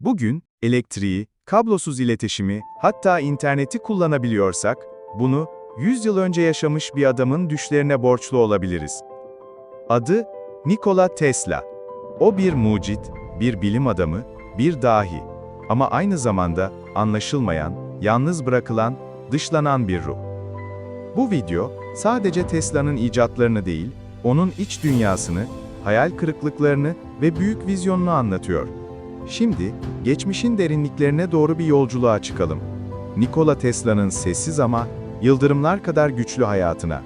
Bugün elektriği, kablosuz iletişimi, hatta interneti kullanabiliyorsak, bunu 100 yıl önce yaşamış bir adamın düşlerine borçlu olabiliriz. Adı Nikola Tesla. O bir mucit, bir bilim adamı, bir dahi. Ama aynı zamanda anlaşılmayan, yalnız bırakılan, dışlanan bir ruh. Bu video sadece Tesla'nın icatlarını değil, onun iç dünyasını, hayal kırıklıklarını ve büyük vizyonunu anlatıyor. Şimdi geçmişin derinliklerine doğru bir yolculuğa çıkalım. Nikola Tesla'nın sessiz ama yıldırımlar kadar güçlü hayatına.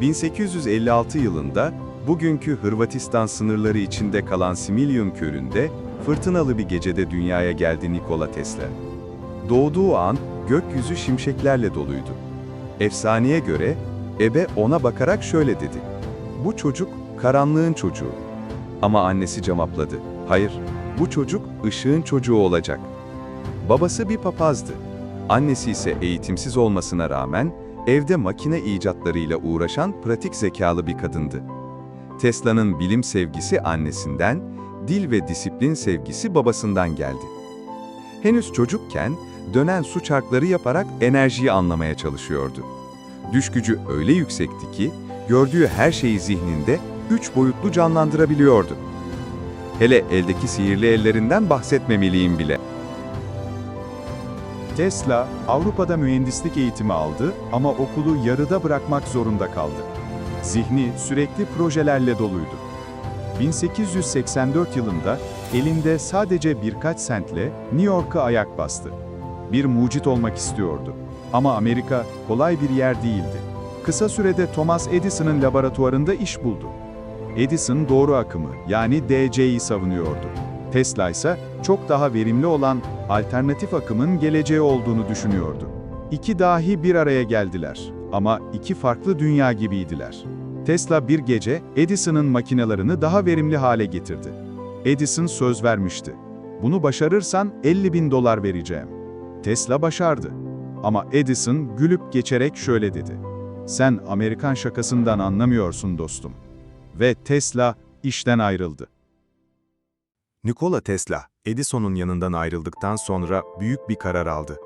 1856 yılında bugünkü Hırvatistan sınırları içinde kalan Similyum Körü'nde fırtınalı bir gecede dünyaya geldi Nikola Tesla. Doğduğu an gökyüzü şimşeklerle doluydu. Efsaneye göre ebe ona bakarak şöyle dedi. Bu çocuk karanlığın çocuğu. Ama annesi cevapladı. Hayır, bu çocuk ışığın çocuğu olacak. Babası bir papazdı. Annesi ise eğitimsiz olmasına rağmen evde makine icatlarıyla uğraşan pratik zekalı bir kadındı. Tesla'nın bilim sevgisi annesinden, dil ve disiplin sevgisi babasından geldi. Henüz çocukken dönen su çarkları yaparak enerjiyi anlamaya çalışıyordu. Düş gücü öyle yüksekti ki gördüğü her şeyi zihninde üç boyutlu canlandırabiliyordu. Hele eldeki sihirli ellerinden bahsetmemeliyim bile. Tesla, Avrupa'da mühendislik eğitimi aldı ama okulu yarıda bırakmak zorunda kaldı. Zihni sürekli projelerle doluydu. 1884 yılında elinde sadece birkaç sentle New York'a ayak bastı. Bir mucit olmak istiyordu. Ama Amerika kolay bir yer değildi. Kısa sürede Thomas Edison'ın laboratuvarında iş buldu. Edison doğru akımı yani DC'yi savunuyordu. Tesla ise çok daha verimli olan alternatif akımın geleceği olduğunu düşünüyordu. İki dahi bir araya geldiler ama iki farklı dünya gibiydiler. Tesla bir gece Edison'ın makinalarını daha verimli hale getirdi. Edison söz vermişti. Bunu başarırsan 50 bin dolar vereceğim. Tesla başardı. Ama Edison gülüp geçerek şöyle dedi. Sen Amerikan şakasından anlamıyorsun dostum. Ve Tesla işten ayrıldı. Nikola Tesla, Edison'un yanından ayrıldıktan sonra büyük bir karar aldı.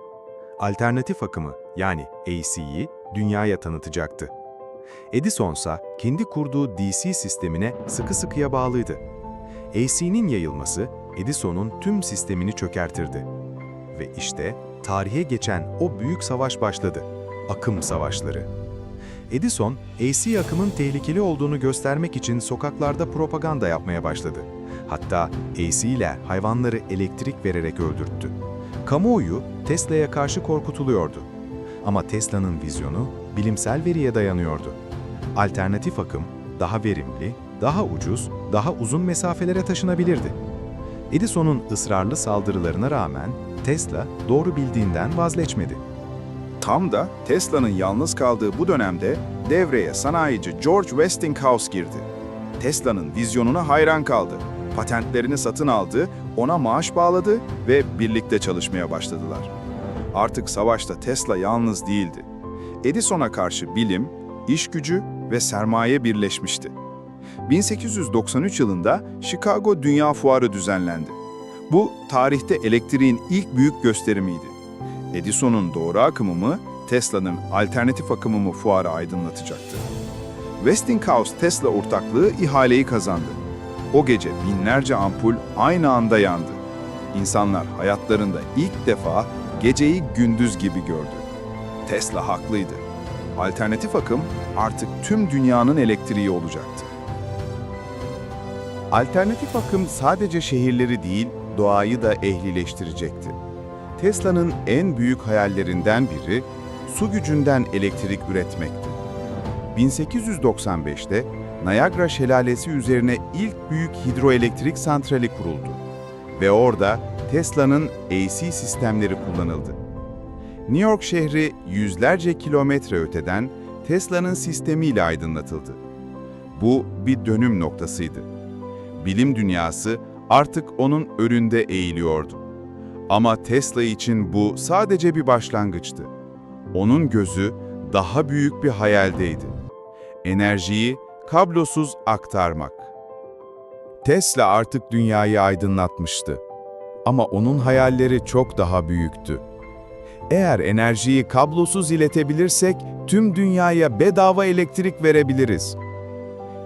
Alternatif akımı yani AC'yi dünyaya tanıtacaktı. Edison ise kendi kurduğu DC sistemine sıkı sıkıya bağlıydı. AC'nin yayılması Edison'un tüm sistemini çökertirdi. Ve işte tarihe geçen o büyük savaş başladı. Akım savaşları. Edison, AC akımın tehlikeli olduğunu göstermek için sokaklarda propaganda yapmaya başladı. Hatta AC ile hayvanları elektrik vererek öldürttü. Kamuoyu Tesla'ya karşı korkutuluyordu. Ama Tesla'nın vizyonu bilimsel veriye dayanıyordu. Alternatif akım daha verimli, daha ucuz, daha uzun mesafelere taşınabilirdi. Edison'un ısrarlı saldırılarına rağmen Tesla doğru bildiğinden vazgeçmedi. Tam da Tesla'nın yalnız kaldığı bu dönemde devreye sanayici George Westinghouse girdi. Tesla'nın vizyonuna hayran kaldı. Patentlerini satın aldı, ona maaş bağladı ve birlikte çalışmaya başladılar. Artık savaşta Tesla yalnız değildi. Edison'a karşı bilim, iş gücü ve sermaye birleşmişti. 1893 yılında Chicago Dünya Fuarı düzenlendi. Bu tarihte elektriğin ilk büyük gösterimiydi. Edison'un doğru akımı mı, Tesla'nın alternatif akımı mı fuarı aydınlatacaktı. Westinghouse Tesla ortaklığı ihaleyi kazandı. O gece binlerce ampul aynı anda yandı. İnsanlar hayatlarında ilk defa geceyi gündüz gibi gördü. Tesla haklıydı. Alternatif akım artık tüm dünyanın elektriği olacaktı. Alternatif akım sadece şehirleri değil, doğayı da ehlileştirecekti. Tesla'nın en büyük hayallerinden biri su gücünden elektrik üretmekti. 1895'te Niagara Şelalesi üzerine ilk büyük hidroelektrik santrali kuruldu ve orada Tesla'nın AC sistemleri kullanıldı. New York şehri yüzlerce kilometre öteden Tesla'nın sistemiyle aydınlatıldı. Bu bir dönüm noktasıydı. Bilim dünyası artık onun önünde eğiliyordu. Ama Tesla için bu sadece bir başlangıçtı. Onun gözü daha büyük bir hayaldeydi. Enerjiyi kablosuz aktarmak. Tesla artık dünyayı aydınlatmıştı. Ama onun hayalleri çok daha büyüktü. Eğer enerjiyi kablosuz iletebilirsek tüm dünyaya bedava elektrik verebiliriz.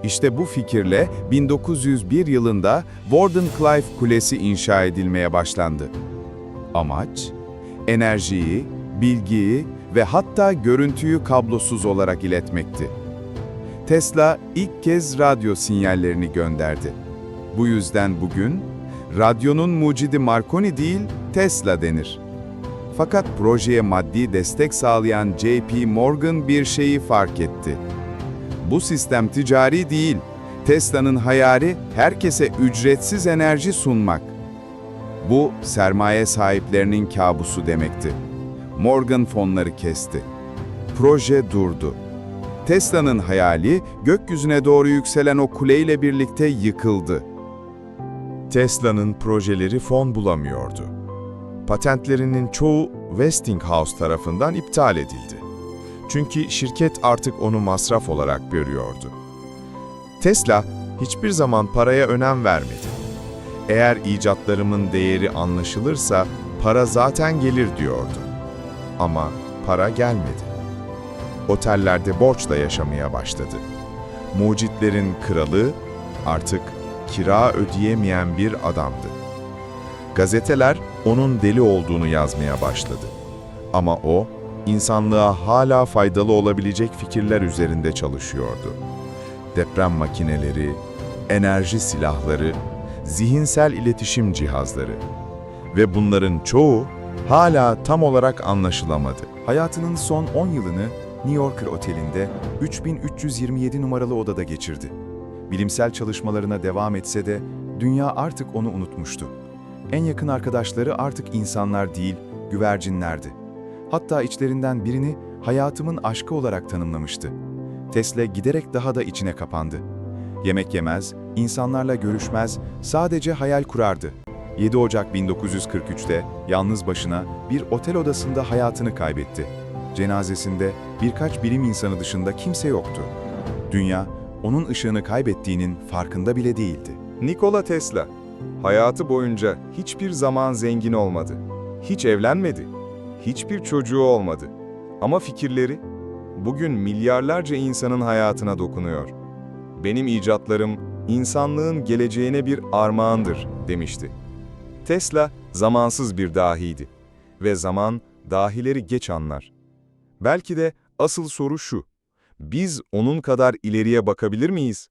İşte bu fikirle 1901 yılında Wardenclyffe Kulesi inşa edilmeye başlandı. Amaç, enerjiyi, bilgiyi ve hatta görüntüyü kablosuz olarak iletmekti. Tesla ilk kez radyo sinyallerini gönderdi. Bu yüzden bugün radyonun mucidi Marconi değil Tesla denir. Fakat projeye maddi destek sağlayan JP Morgan bir şeyi fark etti. Bu sistem ticari değil. Tesla'nın hayali herkese ücretsiz enerji sunmak. Bu sermaye sahiplerinin kabusu demekti. Morgan fonları kesti. Proje durdu. Tesla'nın hayali gökyüzüne doğru yükselen o kuleyle birlikte yıkıldı. Tesla'nın projeleri fon bulamıyordu. Patentlerinin çoğu Westinghouse tarafından iptal edildi. Çünkü şirket artık onu masraf olarak görüyordu. Tesla hiçbir zaman paraya önem vermedi. Eğer icatlarımın değeri anlaşılırsa para zaten gelir diyordu. Ama para gelmedi. Otellerde borçla yaşamaya başladı. Mucitlerin kralı artık kira ödeyemeyen bir adamdı. Gazeteler onun deli olduğunu yazmaya başladı. Ama o, insanlığa hala faydalı olabilecek fikirler üzerinde çalışıyordu. Deprem makineleri, enerji silahları, zihinsel iletişim cihazları ve bunların çoğu hala tam olarak anlaşılamadı. Hayatının son 10 yılını New Yorker Oteli'nde 3327 numaralı odada geçirdi. Bilimsel çalışmalarına devam etse de dünya artık onu unutmuştu. En yakın arkadaşları artık insanlar değil, güvercinlerdi. Hatta içlerinden birini hayatımın aşkı olarak tanımlamıştı. Tesla giderek daha da içine kapandı. Yemek yemez, insanlarla görüşmez, sadece hayal kurardı. 7 Ocak 1943'te yalnız başına bir otel odasında hayatını kaybetti. Cenazesinde birkaç bilim insanı dışında kimse yoktu. Dünya, onun ışığını kaybettiğinin farkında bile değildi. Nikola Tesla, hayatı boyunca hiçbir zaman zengin olmadı. Hiç evlenmedi. Hiçbir çocuğu olmadı. Ama fikirleri bugün milyarlarca insanın hayatına dokunuyor. Benim icatlarım insanlığın geleceğine bir armağandır demişti. Tesla zamansız bir dahiydi ve zaman dahileri geç anlar. Belki de asıl soru şu: Biz onun kadar ileriye bakabilir miyiz?